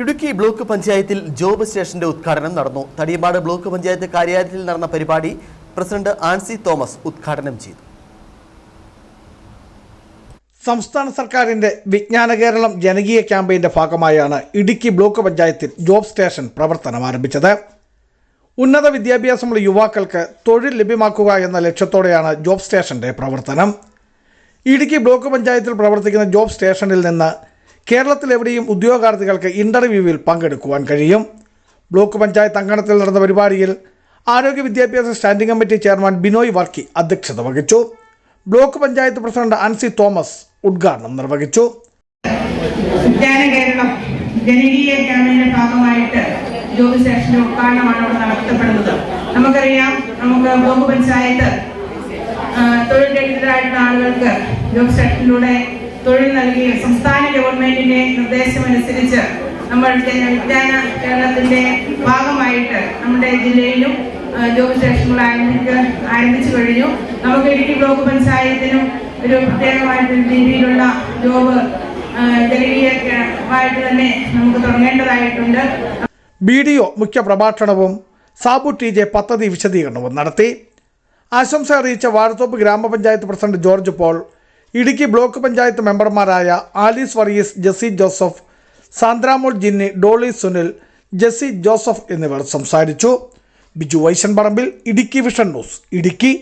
Idukki block പഞ്ചായത്തിൽ job സ്റ്റേഷന്റെ ഉദ്ഘാടനം നടന്നു. തടിയമ്പാട് ബ്ലോക്ക് പഞ്ചായത്ത് കാര്യാലയത്തിൽ നടന്ന പരിപാടി പ്രസിഡന്റ് ആൻസി തോമസ് ഉദ്ഘാടനം ചെയ്തു. സംസ്ഥാന സർക്കാരിന്റെ വിജ്ഞാന കേരളം ജനകീയ ക്യാമ്പയിന്റെ ഭാഗമായാണ് ഇടുക്കി ബ്ലോക്ക് പഞ്ചായത്തിൽ ജോബ് സ്റ്റേഷൻ പ്രവർത്തനം ആരംഭിച്ചത്. ഉന്നത വിദ്യാഭ്യാസമുള്ള യുവാക്കൾക്ക് തൊഴിൽ ലഭ്യമാക്കുക എന്ന ലക്ഷ്യത്തോടെയാണ് ജോബ് സ്റ്റേഷന്റെ പ്രവർത്തനം. ഇടുക്കി ബ്ലോക്ക് പഞ്ചായത്തിൽ പ്രവർത്തിക്കുന്ന ജോബ് സ്റ്റേഷനിൽ നിന്ന് കേരളത്തിലെവിടെയും ഉദ്യോഗാർത്ഥികൾക്ക് ഇന്റർവ്യൂവിൽ പങ്കെടുക്കുവാൻ കഴിയും. ബ്ലോക്ക് പഞ്ചായത്ത് അങ്കണത്തിൽ നടന്ന പരിപാടിയിൽ ആരോഗ്യ വിദ്യാഭ്യാസ standing committee chairman Binoy Varkey അധ്യക്ഷത വഹിച്ചു. Block panchayat president Ancy Thomas ഉദ്ഘാടനം നിർവഹിച്ചു. ജനകീയ ക്യാമ്പയിന്റെ ജോബ് ഉദ്ഘാടനമാണ് ഇവിടെ നടത്തപ്പെടുന്നത്. നമുക്കറിയാം നമുക്ക് ബ്ലോക്ക് പഞ്ചായത്ത് തൊഴിൽ രഹിതരായിട്ടുള്ള ആളുകൾക്ക് ജോബ് സെക്ഷനിലൂടെ തൊഴിൽ നൽകുകയും സംസ്ഥാന ഗവൺമെന്റിന്റെ നിർദ്ദേശമനുസരിച്ച് നമ്മൾ വിജ്ഞാന കേരളത്തിന്റെ ഭാഗമായിട്ട് നമ്മുടെ ജില്ലയിലും ജോബ് സ്റ്റേഷനുകൾ ആരംഭിക്ക ആരംഭിച്ചു കഴിഞ്ഞു. നമുക്ക് ഇടുക്കി ബ്ലോക്ക് പഞ്ചായത്തിനും ഒരു പ്രത്യേകമായിട്ടുള്ള രീതിയിലുള്ള ജോബ് ജനകീയമായിട്ട് തന്നെ നമുക്ക് തുടങ്ങേണ്ടതായിട്ടുണ്ട്. ബി ഡി ഒ മുഖ്യ പ്രഭാഷണവും സാബു ടി ജെ പദ്ധതി വിശദീകരണവും നടത്തി. ആശംസ അറിയിച്ച Vazhathope grama panchayat president George Paul Idukki block panchayat മെമ്പർമാരായ Alice Varees Jessy Joseph Sandramol Jinny Dolly Sunil Jessy Joseph എന്നിവർ സംസാരിച്ചു. Biju Vaishan Parambil Idukki vision news Idukki.